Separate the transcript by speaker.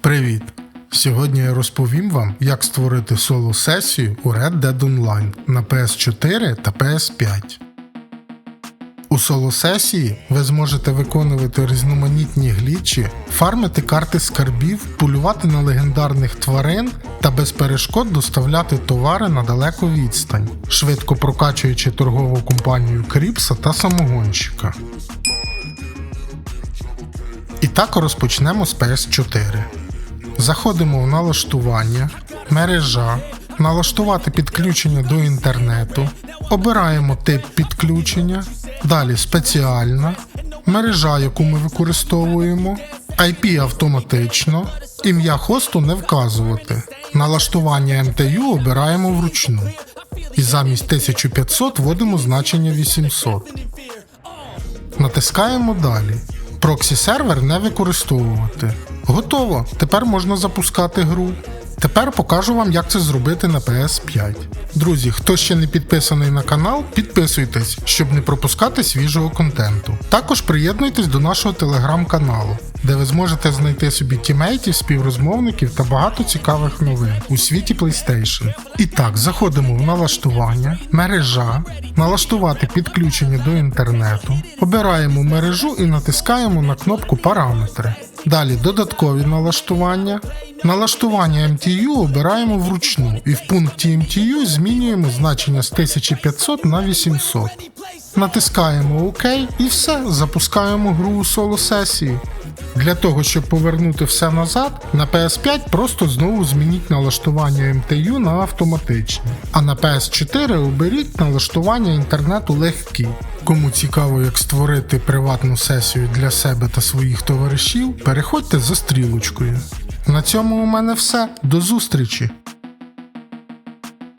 Speaker 1: Привіт! Сьогодні я розповім вам, як створити соло-сесію у Red Dead Online на PS4 та PS5. У соло-сесії ви зможете виконувати різноманітні глічі, фармити карти скарбів, полювати на легендарних тварин та без перешкод доставляти товари на далеку відстань, швидко прокачуючи торгову компанію Кріпса та самогонщика. І так розпочнемо з PS4. Заходимо в налаштування, мережа, налаштувати підключення до інтернету, обираємо тип підключення, далі спеціальна, мережа, яку ми використовуємо, IP автоматично, ім'я хосту не вказувати. Налаштування MTU обираємо вручну. І замість 1500 вводимо значення 800. Натискаємо далі. Проксі сервер не використовувати. Готово. Тепер можна запускати гру. Тепер покажу вам, як це зробити на PS5. Друзі, хто ще не підписаний на канал, підписуйтесь, щоб не пропускати свіжого контенту. Також приєднуйтесь до нашого телеграм-каналу, де ви зможете знайти собі тімейтів, співрозмовників та багато цікавих новин у світі PlayStation. І так, заходимо в налаштування, мережа, налаштувати підключення до інтернету, обираємо мережу і натискаємо на кнопку Параметри. Далі додаткові налаштування. Налаштування MTU обираємо вручну і в пункті MTU змінюємо значення з 1500 на 800. Натискаємо ОК і все, запускаємо гру у соло сесії. Для того, щоб повернути все назад, на PS5 просто знову змініть налаштування MTU на автоматичне, а на PS4 оберіть налаштування інтернету легкі. Кому цікаво, як створити приватну сесію для себе та своїх товаришів, переходьте за стрілочкою. На цьому у мене все. До зустрічі!